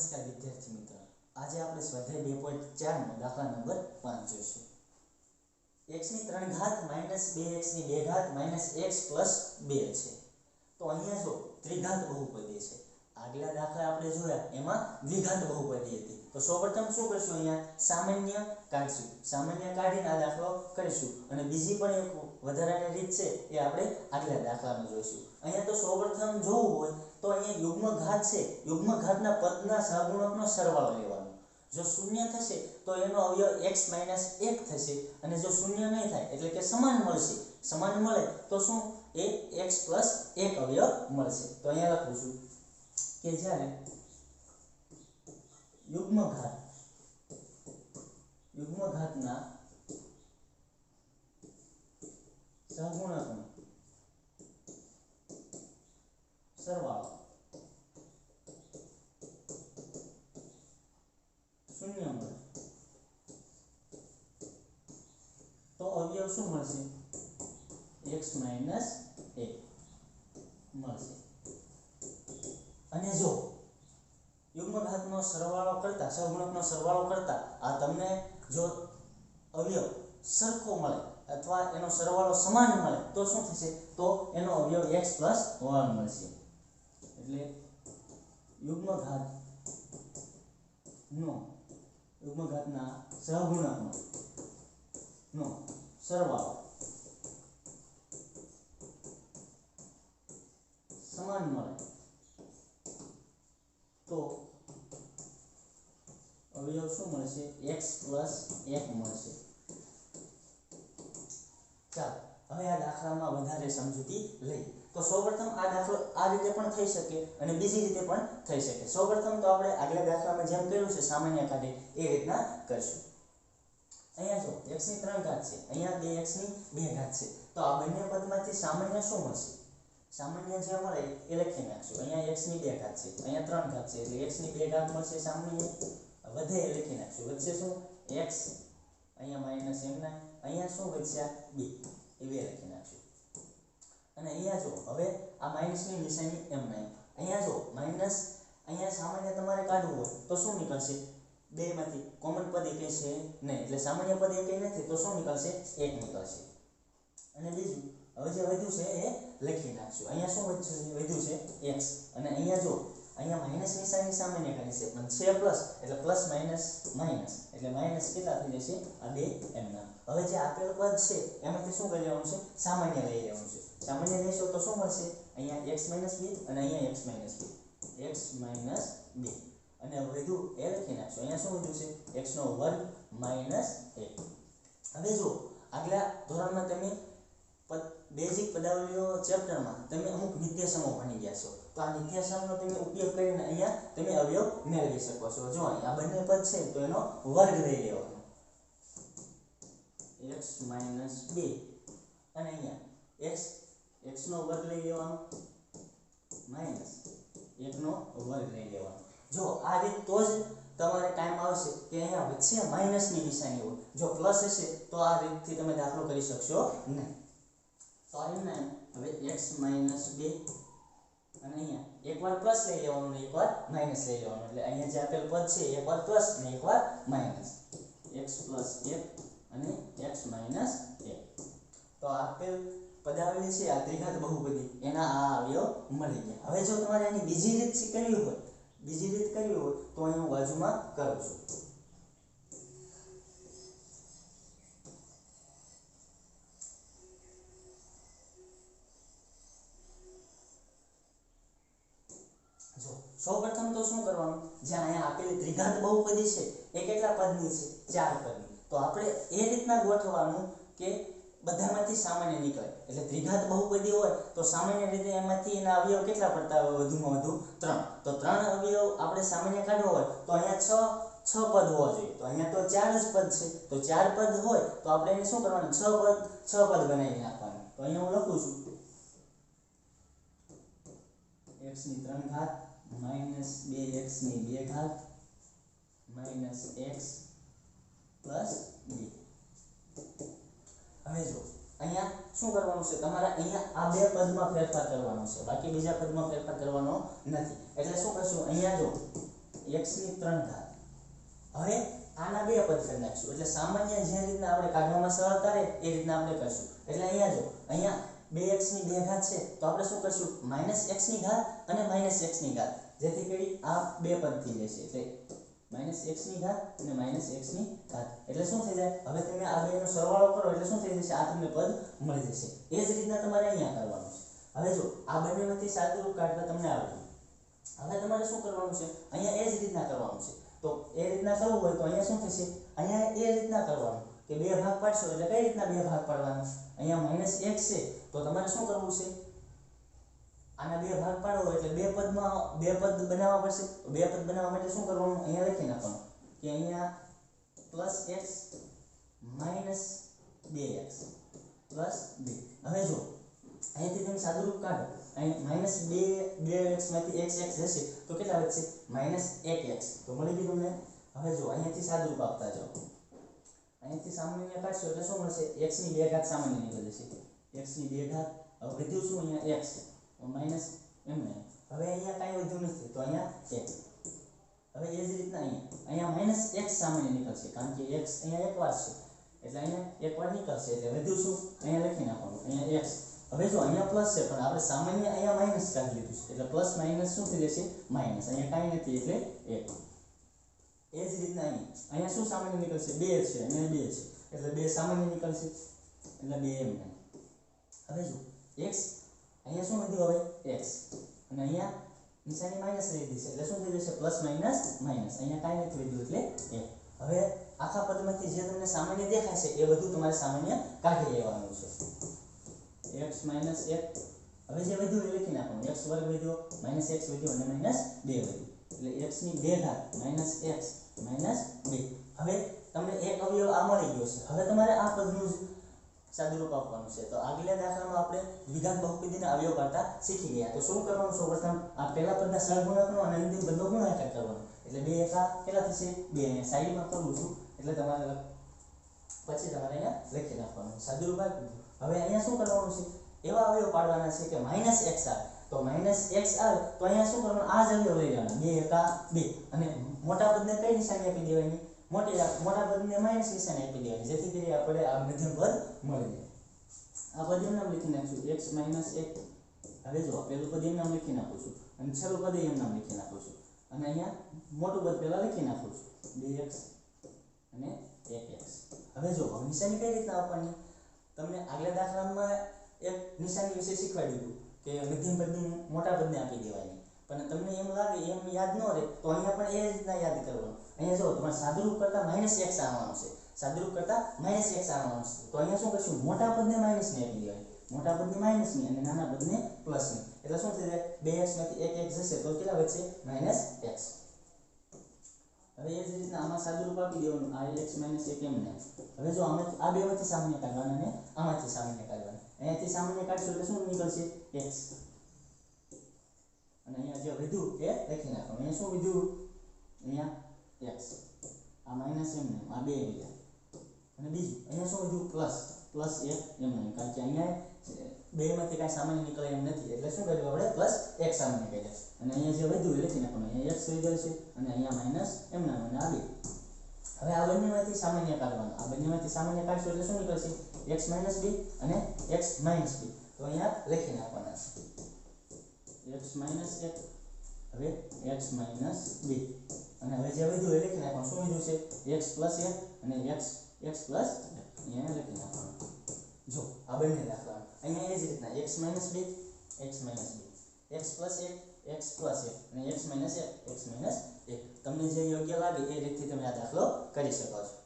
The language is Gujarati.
નમસ્કાર વિદ્યાર્થી મિત્રો, આજે આપણે સ્વાધ્યાય બે પોઈન્ટ ચારનો દાખલા નંબર પાંચ જોઈશું. એક્સની ત્રણ ઘાત માઇનસ બે એક્સની બે ઘાત માઇનસ એક્સ પ્લસ બે છે. તો અહીંયા જો ત્રિઘાત બહુપદી છે. આગલા દાખલા આપણે જોયા, એમાં દ્વિઘાત બહુપદી હતી. તો સૌપ્રથમ શું કરશું અહીંયા? સામાન્ય કાઢશું. સામાન્ય કાઢીને આ દાખલો કરીશું. અને બીજી પણ એક વધારાની રીત છે, એ આપણે આગલા દાખલામાં જોઈશું. અહીંયા તો સૌપ્રથમ જોવું હોય તો યુગ્મ ઘાત છે યુગ્મ ઘાતના પદના સહગુણકનો સરવાળો લેવાનો. જો શૂન્ય થશે, તો એનો અવયવ x માઇનસ એક થશે અને જો શૂન્ય નહીં થાય, એટલે કે સમાન મળશે. સમાન મળે તો શું? એ x પ્લસ એક અવયવ મળશે. તો અહીંયા લખું છું કે જ્યારે યુગ્મ ઘાત યુગ્મ ઘાતના શું મળશે? X એ મળશે. અને જો યુગ્મ ઘાતનો સરવાળો કરતા, સહગુણકનો સરવાળો કરતા આ તમને જો અવયવ સરખો મળે અથવા એનો સરવાળો સમાન મળે, તો શું થશે? તો એનો અવયવ x 1 મળશે. એટલે યુગ્મ ઘાત નો યુગ્મ ઘાતના સહગુણકનો, નો. સરવાળો. સમાન મળે. તો અવયવ શું મળશે? x 1 મળશે. ચાલો, હવે આ દાખલામાં વધારે સમજૂતી લઈએ. તો સૌપ્રથમ આ દાખલો આ રીતે પણ થઈ શકે અને બીજી રીતે પણ થઈ શકે. સૌપ્રથમ તો આપણે આગલા દાખલામાં જેમ કર્યું છે, સામાન્ય ખાતે એ રીતના કરશું. અહીંયા જો x ની ત્રણ ઘાત છે, અહીંયા બે x ની બે ઘાત છે. તો આ બંને પદમાંથી સામાન્ય શું મળશે? સામાન્ય જે મળે એ લખી નાખશું. અહીંયા x ની બે ઘાત છે, અહીંયા ત્રણ ઘાત છે, એટલે x ની બે ઘાત મળશે સામાન્ય. વધે એ લખી નાખશું. વધશે શું? x. અહીંયા માઇનસ એમના અહીંયા શું વધશે? b એ બે લખી નાખશું. અને અહીંયા જો, હવે આ માઇનસની નિશાની એમ નહીં અહીંયા જો, માઇનસ, અહીંયા સામાન્ય તમારે કાઢવું હોય તો શું નીકળશે? બે માંથી કોમન પદ એકે છે નહીં. એટલે સામાન્ય પદ એકે નથી, તો શું નીકળશે? એક નીકળશે. અને બીજું, હવે જે વધ્યું છે એ લખી નાખશું. અહીંયા શું વધ્યું છે? x. અને અહીંયા જો, અહીંયા માઇનસ નિશાની સામાન્ય કાઢી છે. પણ છે પ્લસ એટલે પ્લસ માઇનસ માઇનસ એટલે માઇનસ કેટલા થઈ જશે? આ બે એમના. હવે જે આપેલ પદ છે, એમાંથી શું કરી લેવાનું છે? સામાન્ય લઈ લેવાનું છે. સામાન્ય લેશો તો શું મળશે? અહીંયા x b અને અહીંયા x b. x b. અને વધુ એ લખી નાખશો અહીંયા શું જોશે છે? x નો વર્ગ માઇનસ એક હવે જો આગલા ધોરણમાં તમે બેઝિક પદાવલીઓ ચેપ્ટરમાં તમે અમુક નિત્યસમો ભણી ગયા છો. તો આ નિત્યસમનો તમે ઉપયોગ કરીને અહીંયા તમે અવયવ મેળવી શકો છો. જો અહીંયા બંને પદ છે, તો એનો વર્ગ લઈ લેવાનો. x માઇનસ બે અને અહીંયા x x નો વર્ગ લઈ લેવાનો. માઇનસ એકનો વર્ગ લઈ લેવાનો. જો આ રીત તો જ તમારે ટાઈમ આવશે કે અહીંયા વચ્ચે માઇનસની નિશાની હોય. જો પ્લસ હશે તો આ રીતથી તમે દાખલો કરી શકશો નહીં. તો એમને હવે x માઇનસ બે. અને અહીંયા એકવાર પ્લસ લઈ લેવાનું ને એકવાર માઇનસ લઈ લેવાનું. એટલે અહીંયા જે આપેલ પદ છે એકવાર પ્લસ ને એકવાર માઇનસ x પ્લસ એક અને x માઇનસ એક તો આપેલ પદાવલી છે આ ત્રિઘાત બહુપદી. એના આ અવયવ મળી ગયા. હવે જો તમારે એની બીજી રીત કરવી હોય બીજી રીત કરવી હોય તો અહીં હું બાજુમાં કરું છું. જો, સૌપ્રથમ તો શું કરવાનું? જ્યાં અહીંયા આપેલી ત્રિઘાત બહુપદી છે, એ કેટલા પદની છે? ચાર પદની. તો આપણે એ રીતના ગોઠવવાનું કે બધામાંથી સામાન્ય નીકળે. એટલે ત્રિઘાત બહુપદી હોય, તો સામાન્ય રીતે એમાંથી એના અવયવ કેટલા પડતા હોય? વધુમાં વધુ ત્રણ. તો ત્રણ અવયવ આપણે સામાન્ય કાઢવો હોય, તો અહીંયા છ છ પદ હોવા જોઈએ. તો અહીંયા તો ચાર જ પદ છે. તો ચાર પદ હોય, તો આપણે એને શું કરવાનું? છ પદ છ પદ બનાવી નાખવાનું. તો અહીંયા હું લખું છું. x ની ત્રણ ઘાત માઇનસ બે એક્સની બે ઘાત માઇનસ એક્સ પ્લસ બે. હવે જો અહીંયા શું કરવાનું છે? તમારે અહીંયા આ બે પદમાં ફેરફાર કરવાનો છે. બાકી બીજા પદમાં ફેરફાર કરવાનો નથી. એટલે શું કરશું? અહીંયા જો, x ની 3 ઘાત. હવે આના બે પદ કરી નાખશું. એટલે સામાન્ય જે રીતના આપણે કાઢવામાં સરળતા રહે, એ રીતના આપણે કરશું. એટલે અહીંયા જો, અહીંયા 2x ની બે ઘાત છે, તો આપણે શું કરશું? -x ની ઘાત અને -x ની ઘાત. જેથી કરી આ બે પદ થઈ જશે એટલે -x ની ઘાત અને -x ની ઘાત. એટલે શું થઈ જાય? હવે તમે આ બેનો સરવાળો કરો, એટલે શું થઈ જશે? આ તમને પદ મળી જશે. એ જ રીતના તમારે અહીંયા કરવાનું છે. હવે જો, આ બંનેમાંથી સાદુરૂપ કાઢતા તમને આવડે. હવે તમારે શું કરવાનું છે? અહીંયા એ જ રીતના કરવાનું છે. તો એ રીતના કરવું હોય તો અહીંયા શું થશે? અહીંયા એ રીતના કરવાનું કે બે ભાગ પાડશો એટલે કઈ રીતના બે ભાગ પાડવાના? અહીંયા માઇનસ એક છે. તો તમારે શું કરવું છે? આના બે ભાગ પાડો એટલે બે પદમાં, બે પદ બનાવવા પડશે. બે પદ બનાવવા માટે શું કરવાનું? અહીંયા લખી નાખવાનું કે અહીંયા પ્લસ એક્સ માઇનસ બે એક્સ પ્લસ બે. હવે જો અહીંયાથી તમે સાદુરૂપ કાઢો. અહીં માઇનસ બે બે એક્સમાંથી એક્સ એક્સ હશે તો કેટલા વધશે? માઇનસ એક એક્સ. તો મળી ગયું તમને? હવે જો, અહીંયાથી સાદુરૂપ આપતા જાઓ. અહીંયાથી સામાન્ય કાઢશો એટલે શું મળશે? એક્સની બે ઘાત સામાન્ય નીકળી જશે. એક્સની બે ઘાત. હવે વધ્યું શું? અહીંયા x માઇનસ એમ નહીં હવે અહીંયા કાંઈ વધ્યું નથી તો અહીંયા એક હવે એ જ રીતના અહીંયા અહીંયા માઇનસ x સામાન્ય નીકળશે કારણ કે x અહીંયા એક વાર છે એટલે અહીંયા એક વાર નીકળશે એટલે વધ્યું શું અહીંયા લખી નાખવાનું અહીંયા x. હવે જો અહીંયા પ્લસ છે પણ આપણે સામાન્ય અહીંયા માઇનસ કાઢી લીધું છે એટલે પ્લસ માઇનસ શું થઈ જશે માઇનસ અહીંયા કાંઈ નથી એટલે એક એ જ રીતના અહીં અહીંયા શું સામાન્ય નીકળશે બે છે અને બે છે એટલે બે સામાન્ય નીકળશે એટલે બે એમ નહીં હવે જો x અહીંયા શું વધ્યું હવે x. અને અહીંયા નિશાની માઇનસ લઈ દીધી છે. એટલે શું થઈ જશે પ્લસ માઇનસ માઇનસ અહીંયા કાંઈ નથી વધ્યું એટલે એ હવે આખા પદમાંથી જે તમને સામાન્ય દેખાય છે એ બધું તમારે સામાન્ય કાઢી લેવાનું છે. X માઇનસ એક હવે જે વધ્યું એ લખી નાખવાનું. X વર્ગ વધ્યો માઇનસ x વધ્યો અને માઇનસ બે વધ્યું. એટલે x ની બે ઘાત માઇનસ x માઇનસ બે. હવે તમને એક અવયવ આ મળી ગયો છે. હવે તમારે આ પદનું સાદુરૂપ આપવાનું છે. તો આગલા દાખલામાં આપણે દ્વિઘાત બહુપદીના અવયવ કરતા શીખી ગયા. તો શું કરવાનું? સૌપ્રથમ આ પહેલા પદના સહગુણકનો અને અંતિમ પદનો ગુણાકાર કરવાનો. એટલે બે એકા કેટલા થશે? બે. અહીંયા સાઈડમાં કરું છું. એટલે તમારે પછી તમારે અહીંયા લખી નાખવાનું. સાદુરૂપ આપી હવે અહીંયા શું કરવાનું છે? એવા અવયવ પાડવાના છે કે માઇનસ એક્સ આવે તો માઇનસ એક્સ આવે તો અહીંયા શું કરવાનું? આ જ અવયવ લઈ લેવાના. બે એકા બે. અને મોટા પદને કઈ નિશાની આપી દેવાની મોટી મોટા પદને માઇનસ નિશાની આપી દેવાની, જેથી કરી આપણે આ મધ્યમ પદ મળી જાય. આ પદ નામ લખી નાખશું. એક્સ માઇનસ એક. હવે જો, પેલું પદ એમ નામ લખી નાખું છું. અને છેલ્લું પદ એમ નામ લખી નાખું છું. અને અહીંયા મોટું પદ પહેલા લખી નાખું છું. બે એક્સ અને એક એક્સ હવે જો નિશાની કઈ રીતના આપવાની? તમને આગલા દાખલામાં એક નિશાની વિશે શીખવાડી દીધું કે મધ્યમ પદની મોટા પદને આપી દેવાની. પણ તમને એમ લાગે, એમ યાદ ન રહે, તો અહીંયા પણ એ રીતના યાદ કરવાનું. અહીંયા જો તમારે સાદુરૂપ કરતા માઇનસ એક્સ આવવાનું છે. સાદુરૂપ કરતા માઇનસ એક્સ આવવાનું છે. તો અહીંયા શું કરશું? મોટા પદને માઇનસ ને આપી દેવાય. મોટા પદને માઇનસની અને નાના પદને પ્લસની. એટલે શું થશે જાય? બે એક્સમાંથી એક એક્સ જશે તો કેટલા વધશે? Minus X. હવે એ જ રીતના આમાં સાદુરૂપ આપી દેવાનું. આ એક્સ માઇનસ એક એમ ને. હવે જો આમાં આ બેમાંથી સામાન્ય કાઢવાના અને આમાંથી સામાન્ય કાઢવાના. અહીંયાથી સામાન્ય કાઢશું એટલે શું નીકળશે? x અને અહીંયા જે વધ્યું એ લખી નાખવાનું. અહીંયા શું વધ્યું અહીંયા x આ માઇનસ એમ ને આ બે ગયા અને બીજું અહીંયા શું વધ્યું પ્લસ પ્લસ એક એમ નહીં કારણ કે અહીંયા બેમાંથી કાંઈ સામાન્ય નીકળે એમ નથી એટલે શું કર્યું આપણે પ્લસ એક સામાન્ય કર્યા અને અહીંયા જે વધ્યું લખી નાખવાનું અહીંયા x જાય છે અને અહીંયા માઇનસ એમ ના અને આ બે હવે આ બંનેમાંથી સામાન્ય કાઢવાનું આ બંનેમાંથી સામાન્ય કાઢશું એટલે શું નીકળશે x માઇનસ b અને x માઇનસ b. તો અહીંયા લખી નાખવાના છે x માઇનસ એક હવે x માઇનસ b. અને હવે જે વધ્યું એ લખી નાખવાનું. શું વધ્યું છે? X પ્લસ એ અને x x પ્લસ અહીંયા લખી નાખવાનું. જો, આ બંને દાખલા અહીંયા એ જ રીતના x minus b, x minus b. X plus 1 x plus 1 અને x માઇનસ 1 x માઇનસ એક તમને જે યોગ્ય લાગે એ રીતથી તમે આ દાખલો કરી શકો છો.